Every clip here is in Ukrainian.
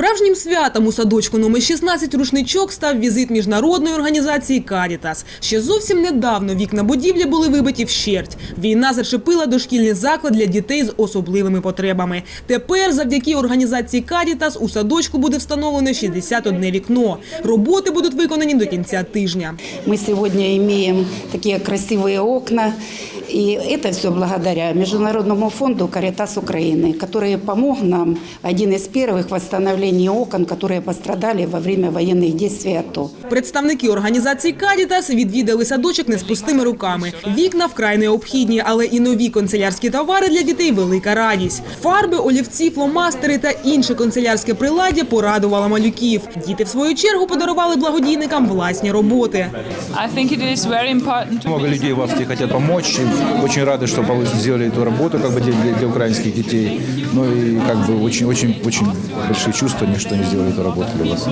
Справжнім святом у садочку номер 16 рушничок став візит міжнародної організації Карітас. Ще зовсім недавно вікна будівлі були вибиті вщерть. Війна зачепила дошкільний заклад для дітей з особливими потребами. Тепер, завдяки організації Карітас, у садочку буде встановлено 61 вікно. Роботи будуть виконані до кінця тижня. Мы сегодня имеем такие красивые окна. И это все благодаря Международному фонду «Каритас Украины», который помог нам, один из первых в восстановлении окон, которые пострадали во время военных действий АТО. Представники організації Карітас відвідали садочок не з пустими руками. Вікна вкрай необхідні, але і нові канцелярські товари для дітей – велика радість. Фарби, олівці, фломастери та інше канцелярське приладдя порадувало малюків. Діти, в свою чергу, подарували благодійникам власні роботи. I think it is very important to Много людей в Австрии хотят помочь. и Очень рады, что получ- сделали эту работу как бы для, для- для украинских детей. Ну и как бы очень, очень, очень большие чувства, что они сделали эту работу для вас.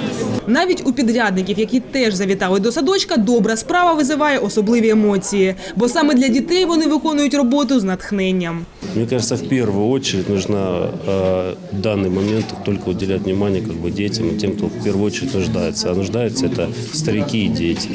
Навіть у підрядників, які теж завітали до садочка, добра справа визиває особливі емоції. Бо саме для дітей вони виконують роботу з натхненням. Мне кажется, в первую очередь нужно э, в данный момент только уделять внимание как бы детям и тем, кто в первую очередь нуждается. А нуждаются это старики и дети.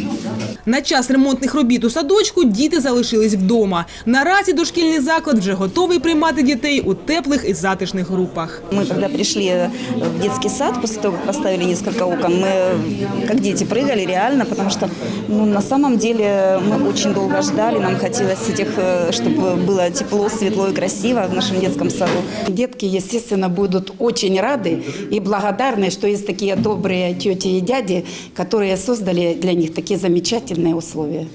На час ремонтних робіт у садочку діти залишились вдома. Наразі дошкільний заклад вже готовий приймати дітей у теплих і затишних групах. Мы когда пришли в детский сад, после того, как поставили несколько окон, мы как дети прыгали реально, потому что ну, на самом деле мы очень долго ждали, нам хотелось этих, э, чтобы было тепло, светло и красиво в нашем детском саду. Детки, естественно, будут очень рады и благодарны, что есть такие добрые тети и дяди, которые создали для них такие замечательные условия.